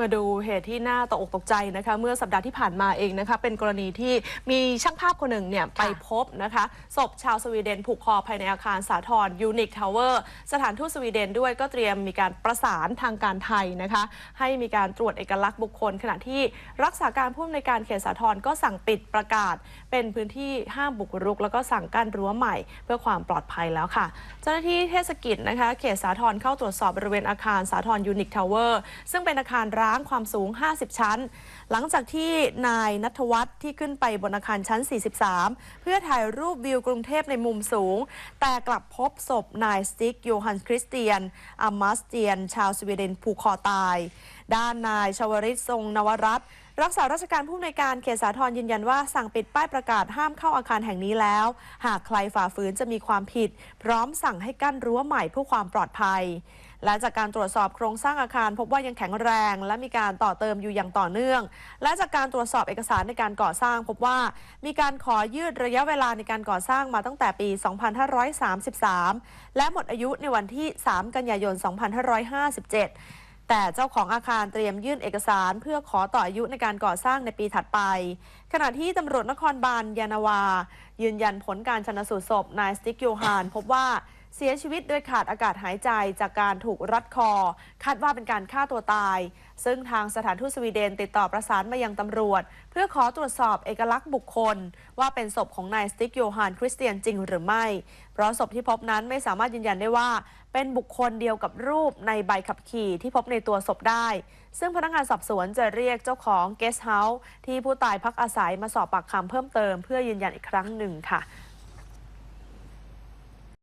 มาดูเหตุที่น่าตกอกตกใจนะคะ เมื่อสัปดาห์ที่ผ่านมาเองนะคะ เป็นกรณีที่มีช่างภาพคนหนึ่งเนี่ยไปพบนะคะศพชาวสวีเดนผูกคอภายในอาคารสาทรยูนิคทาวเวอร์สถานทูตสวีเดนด้วยก็เตรียมมีการประสานทางการไทยนะคะ ให้มีการตรวจเอกลักษณ์บุคคล ขณะที่รักษาการผู้อำนวยการเขตสาทรก็สั่งปิดประกาศ เป็นพื้นที่ห้ามบุกรุก แล้วก็สั่งกั้นรั้วใหม่ เพื่อความปลอดภัยแล้วค่ะ เจ้าหน้าที่เทศกิจนะคะเขตสาทรเข้าตรวจสอบบริเวณอาคารสาทรยูนิคทาวเวอร์ซึ่งเป็นอาคารร้างความสูง 50 ชั้น หลังจากที่นายนัทวัฒน์ที่ขึ้นไปบนอาคารชั้น 43 เพื่อถ่ายรูปวิวกรุงเทพในมุมสูง แต่กลับพบศพนายสติกโยฮันคริสเตียนอามัสเตียน ชาวสวีเดนผูกคอตาย ด้านนายชวริตทรงนวรัตน์รักษาราชการผู้อำนวยการเขตสาทรยืนยันว่าสั่งปิดป้ายประกาศห้ามเข้าอาคารแห่งนี้แล้ว หากใครฝ่าฝืนจะมีความผิด พร้อมสั่งให้กั้นรั้วใหม่เพื่อความปลอดภัย และจากการตรวจสอบโครงสร้างอาคารพบว่ายังแข็งแรง และมีการต่อเติมอยู่อย่างต่อเนื่อง และจากการตรวจสอบเอกสารในการก่อสร้างพบว่า มีการขอยืดระยะเวลาในการก่อสร้างมาตั้งแต่ปี 2533 และหมดอายุในวันที่ 3 กันยายน 2557 แต่เจ้าของอาคารเตรียมยื่นเอกสารเพื่อขอต่ออายุในการก่อสร้างในปีถัดไป ขณะที่ตำรวจนครบาลยานาวา ยืนยันผลการชนสูตรศพนายสติกโยฮานพบว่า เสียชีวิตโดยขาดอากาศหายใจจากการถูกรัดคอ คาดว่าเป็นการฆ่าตัวตาย ซึ่งทางสถานทูตสวีเดนติดต่อประสานมายังตำรวจ เพื่อขอตรวจสอบเอกลักษณ์บุคคล ว่าเป็นศพของนายสติกโยฮานคริสเตียนจริงหรือไม่ เพราะศพที่พบนั้นไม่สามารถยืนยันได้ว่า เป็นบุคคลเดียวกับรูปในใบขับขี่ที่พบในตัวศพได้ ซึ่งพนักงานสอบสวนจะเรียกเจ้าของเกสต์เฮาส์ที่ผู้ตายพักอาศัยมาสอบปากคำเพิ่มเติม เพื่อยืนยันอีกครั้งหนึ่งค่ะ